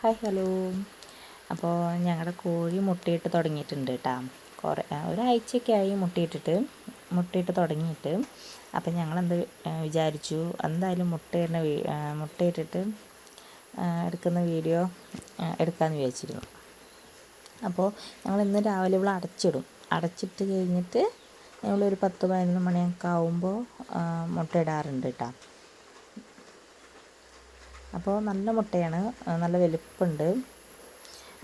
Hi hello അപ്പോൾ ഞങ്ങളുടെ കോഴി മുട്ടയിട്ട് തുടങ്ങിയിട്ടുണ്ട് കേട്ടോ കുറേ ഒരാഴ്ചയൊക്കെ ആയി മുട്ടയിട്ടിട്ട് മുട്ടയിട്ട് തുടങ്ങിയിട്ട്. അപ്പം ഞങ്ങളെന്ത് വിചാരിച്ചു? എന്തായാലും മുട്ടയിടുന്ന മുട്ടയിട്ടിട്ട് എടുക്കുന്ന വീഡിയോ എടുക്കാമെന്ന് വിചാരിച്ചിരുന്നു. അപ്പോൾ ഞങ്ങൾ ഇന്ന് രാവിലെ ഇവിടെ അടച്ചിടും. അടച്ചിട്ട് കഴിഞ്ഞിട്ട് ഞങ്ങളൊരു പത്ത് പതിനൊന്ന് മണിയൊക്കെ ആകുമ്പോൾ മുട്ടയിടാറുണ്ട് കേട്ടോ അപ്പോൾ നല്ല മുട്ടയാണ് നല്ല വലിപ്പമുണ്ട്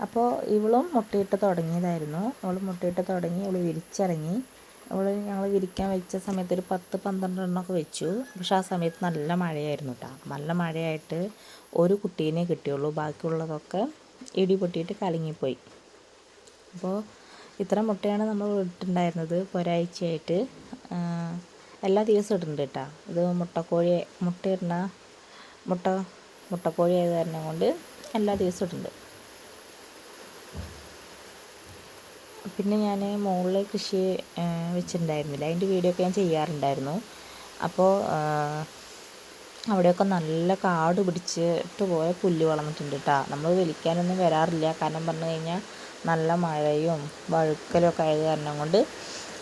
അപ്പോൾ ഇവളും മുട്ടയിട്ട് തുടങ്ങിയതായിരുന്നു. അവൾ മുട്ടയിട്ട് തുടങ്ങി അവൾ വിരിച്ചിറങ്ങി. അവൾ ഞങ്ങൾ വിരിക്കാൻ വെച്ച സമയത്ത് ഒരു പത്ത് പന്ത്രണ്ട് എണ്ണമൊക്കെ വെച്ചു. പക്ഷേ ആ സമയത്ത് നല്ല മഴയായിരുന്നു കേട്ടോ. നല്ല മഴയായിട്ട് ഒരു കുട്ടീനെ കിട്ടിയുള്ളൂ. ബാക്കിയുള്ളതൊക്കെ ഇടി പൊട്ടിയിട്ട് കലങ്ങിപ്പോയി. അപ്പോൾ ഇത്ര മുട്ടയാണ് നമ്മൾ ഇട്ടിട്ടുണ്ടായിരുന്നത് ഒരാഴ്ചയായിട്ട്. എല്ലാ ദിവസവും ഇടുന്നുണ്ട് കേട്ടോ. ഇത് മുട്ടക്കോഴി മുട്ടയിടുന്ന മുട്ട മുട്ടക്കോഴി ആയത് കാരണം കൊണ്ട് എല്ലാ ദിവസവും ഇട്ടുണ്ട് പിന്നെ ഞാൻ മുകളിൽ കൃഷി വെച്ചിട്ടുണ്ടായിരുന്നില്ല. അതിന്റെ വീഡിയോ ഒക്കെ ഞാൻ ചെയ്യാറുണ്ടായിരുന്നു. അപ്പോൾ അവിടെയൊക്കെ നല്ല കാട് പിടിച്ചിട്ട് പോയ പുല്ല് വളർന്നിട്ടുണ്ട് കേട്ടോ നമ്മൾ വലിക്കാനൊന്നും വരാറില്ല. കാരണം പറഞ്ഞു കഴിഞ്ഞാൽ നല്ല മഴയും വഴുക്കലും ഒക്കെ ആയത് കാരണം കൊണ്ട്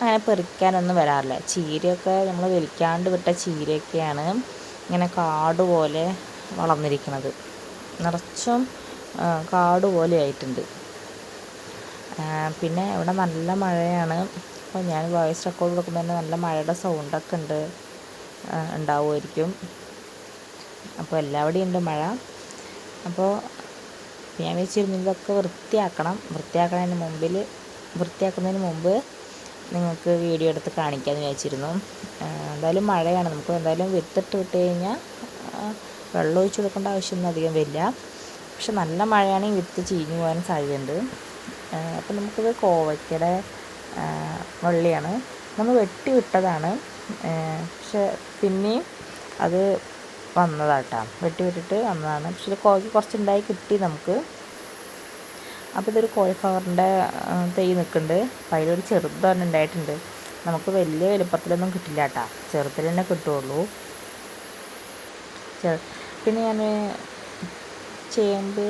അങ്ങനെ പെറിക്കാനൊന്നും വരാറില്ല. ചീരയൊക്കെ നമ്മൾ വലിക്കാണ്ട് വിട്ട ചീരയൊക്കെയാണ് ഇങ്ങനെ കാട് പോലെ വളർന്നിരിക്കുന്നത്. നിറച്ചും കാട് പോലെ ആയിട്ടുണ്ട്. പിന്നെ ഇവിടെ നല്ല മഴയാണ്. അപ്പോൾ ഞാൻ വോയിസ് റെക്കോർഡ് കൊടുക്കുമ്പോൾ തന്നെ നല്ല മഴയുടെ സൗണ്ടൊക്കെ ഉണ്ട് ഉണ്ടാവുമായിരിക്കും. അപ്പോൾ എല്ലാവിടെയും ഉണ്ട് മഴ. അപ്പോൾ ഞാൻ വെച്ചിരുന്നു ഇതൊക്കെ വൃത്തിയാക്കണം. വൃത്തിയാക്കുന്നതിന് മുമ്പിൽ വൃത്തിയാക്കുന്നതിന് മുമ്പ് നിങ്ങൾക്ക് വീഡിയോ എടുത്ത് കാണിക്കാമെന്ന് വിചാരിച്ചിരുന്നു. എന്തായാലും മഴയാണ്. നമുക്ക് എന്തായാലും വിത്തിട്ട് വിട്ട് കഴിഞ്ഞാൽ വെള്ളം ഒഴിച്ച് കൊടുക്കേണ്ട ആവശ്യമൊന്നും അധികം വരില്ല. പക്ഷെ നല്ല മഴയാണെങ്കിൽ വിത്ത് ചീഞ്ഞു പോകാൻ സാധ്യതയുണ്ട്. അപ്പം നമുക്കിത് കോവയ്ക്കയുടെ വള്ളിയാണ്. നമ്മൾ വെട്ടി വിട്ടതാണ്. പക്ഷെ പിന്നെയും അത് വന്നതാട്ടാ. വെട്ടി വിട്ടിട്ട് വന്നതാണ്. പക്ഷെ ഇത് കോവയ്ക്ക് കുറച്ചുണ്ടായി കിട്ടി നമുക്ക്. അപ്പോൾ ഇതൊരു കോഴിഫ്ലവറിന്റെ തൈ നിൽക്കുന്നുണ്ട്. അപ്പോൾ അതിലൊരു ചെറുതാണ് ഉണ്ടായിട്ടുണ്ട്. നമുക്ക് വലിയ വലുപ്പത്തിലൊന്നും കിട്ടില്ല കേട്ടോ ചെറുതിൽ തന്നെ കിട്ടുള്ളൂ പിന്നെ ഞാൻ ചേമ്പ്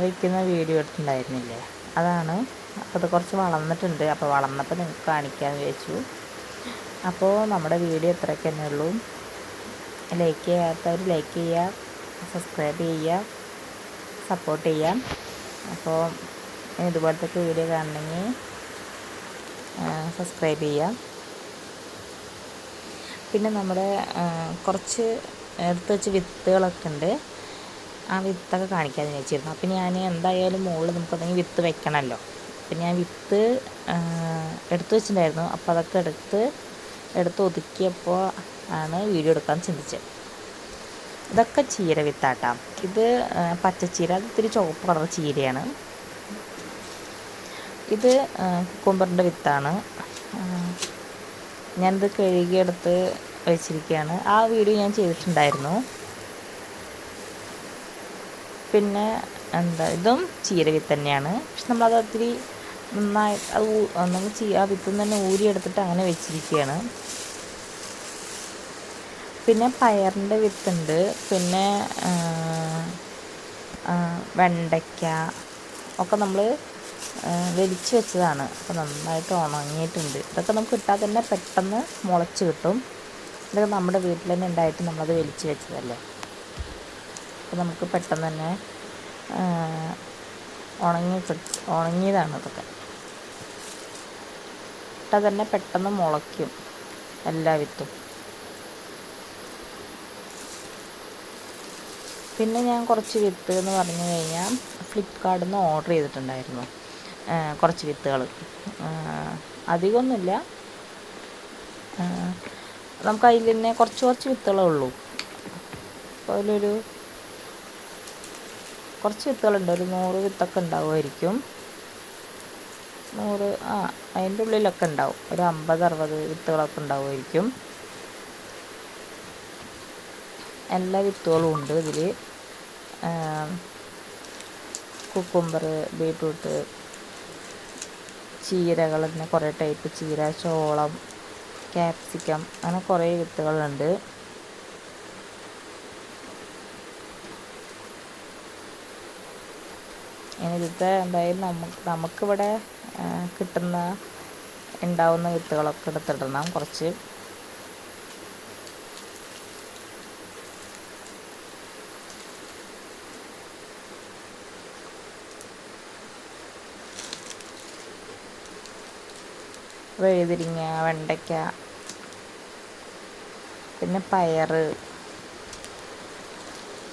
വയ്ക്കുന്ന വീഡിയോ എടുത്തിട്ടുണ്ടായിരുന്നില്ലേ? അതാണ്. അപ്പോൾ അത് കുറച്ച് വളർന്നിട്ടുണ്ട്. അപ്പോൾ വളർന്നപ്പോൾ നിങ്ങൾക്ക് കാണിക്കാൻ വിചാരിച്ചു. അപ്പോൾ നമ്മുടെ വീഡിയോ ഇത്രയൊക്കെ തന്നെ ഉള്ളൂ. ലൈക്ക് ചെയ്യാത്തവർ ലൈക്ക് ചെയ്യുക സബ്സ്ക്രൈബ് ചെയ്യുക സപ്പോർട്ട് ചെയ്യാം. അപ്പോൾ ഇതുപോലത്തെ വീഡിയോ കാണണമെങ്കിൽ സബ്സ്ക്രൈബ് ചെയ്യാം. പിന്നെ നമ്മുടെ കുറച്ച് എടുത്ത് വെച്ച് വിത്തുകളൊക്കെ ഉണ്ട്. ആ വിത്തൊക്കെ കാണിക്കാൻ വെച്ചിരുന്നു. അപ്പം ഞാൻ എന്തായാലും മുകളിൽ നമുക്കതെങ്കിൽ വിത്ത് വെക്കണമല്ലോ അപ്പം ഞാൻ വിത്ത് എടുത്തു വെച്ചിട്ടുണ്ടായിരുന്നു. അപ്പോൾ അതൊക്കെ എടുത്ത് എടുത്ത് ഒതുക്കിയപ്പോൾ ആണ് വീഡിയോ എടുക്കാൻ ചിന്തിച്ചത് ഇതൊക്കെ ചീര വിത്താട്ടാം. ഇത് പച്ചച്ചീര. അത് ഇത്തിരി ചുവപ്പ് കളർ ചീരയാണ്. ഇത് കുക്കുംബറിന്റെ വിത്താണ്. ഞാനിത് കഴുകിയെടുത്ത് വെച്ചിരിക്കുകയാണ് ആ വീഡിയോ ഞാൻ ചെയ്തിട്ടുണ്ടായിരുന്നു. പിന്നെ എന്താ ഇതും ചീര വിത്ത് തന്നെയാണ്. പക്ഷെ നമ്മളത് ഒത്തിരി നന്നായി അത് നമ്മൾ ആ വിത്തും തന്നെ ഊരിയെടുത്തിട്ട് അങ്ങനെ വെച്ചിരിക്കുകയാണ് പിന്നെ പയറിന്റെ വിത്തുണ്ട്. പിന്നെ വെണ്ടയ്ക്ക ഒക്കെ നമ്മൾ വലിച്ച് വെച്ചതാണ്. അപ്പോൾ നന്നായിട്ട് ഉണങ്ങിയിട്ടുണ്ട്. ഇതൊക്കെ നമുക്ക് ഇട്ടാൽ തന്നെ പെട്ടെന്ന് മുളച്ച് കിട്ടും. ഇതൊക്കെ നമ്മുടെ വീട്ടിൽ തന്നെ ഉണ്ടായിട്ട് നമ്മളത് വലിച്ചു വെച്ചതല്ലേ? അപ്പോൾ നമുക്ക് പെട്ടെന്ന് തന്നെ ഉണങ്ങി ഉണങ്ങിയതാണ് ഇതൊക്കെ. ഇട്ട തന്നെ പെട്ടെന്ന് മുളയ്ക്കും എല്ലാ വിത്തും പിന്നെ ഞാൻ കുറച്ച് വിത്ത് എന്ന് പറഞ്ഞു കഴിഞ്ഞാൽ ഫ്ലിപ്കാർട്ടിൽ നിന്ന് ഓർഡർ ചെയ്തിട്ടുണ്ടായിരുന്നു. കുറച്ച് വിത്തുകൾ. അധികമൊന്നുമില്ല. നമുക്ക് അതിൽ തന്നെ കുറച്ച് കുറച്ച് വിത്തുകളേ ഉള്ളൂ. അപ്പോൾ അതിലൊരു കുറച്ച് വിത്തുകളുണ്ട്. ഒരു നൂറ് വിത്തൊക്കെ ഉണ്ടാവുമായിരിക്കും. നൂറ് ആ അതിന്റെ ഉള്ളിലൊക്കെ ഉണ്ടാവും. ഒരു അമ്പത് അറുപത് വിത്തുകളൊക്കെ ഉണ്ടാവുമായിരിക്കും. എല്ലാ വിത്തുകളും ഉണ്ട് ഇതിൽ കുക്കുംബർ ബീട്രൂട്ട് ചീരകൾ തന്നെ കുറേ ടൈപ്പ് ചീര ചോളം ക്യാപ്സിക്കം. അങ്ങനെ കുറേ വിത്തുകളുണ്ട്. ഇതിലത്തെ എന്തായാലും നമുക്ക് നമുക്കിവിടെ കിട്ടുന്ന ഉണ്ടാവുന്ന വിത്തുകളൊക്കെ എടുത്തിടണം. കുറച്ച് വഴുതിരിങ്ങ വെണ്ടയ്ക്ക പിന്നെ പയറ്.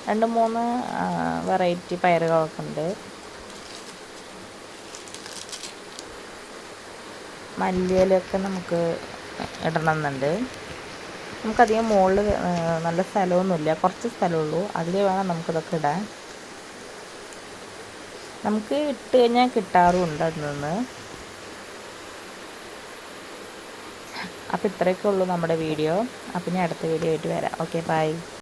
രണ്ട് മൂന്ന് വെറൈറ്റി പയറുകളൊക്കെ ഉണ്ട്. മല്ലിയിലൊക്കെ നമുക്ക് ഇടണം ഇടണമെന്നുണ്ട്. നമുക്കധികം മുകളിൽ നല്ല സ്ഥലമൊന്നുമില്ല. കുറച്ച് സ്ഥലമുള്ളൂ. അതിൽ വേണം നമുക്കിതൊക്കെ ഇടാൻ. നമുക്ക് ഇട്ട് കഴിഞ്ഞാൽ കിട്ടാറുമുണ്ട് അതിൽ നിന്ന്. അപ്പോൾ ഇത്രയൊക്കെ ഉള്ളൂ നമ്മുടെ വീഡിയോ. അപ്പോൾ ഞാൻ അടുത്ത വീഡിയോ ആയിട്ട് വരാം. Okay bye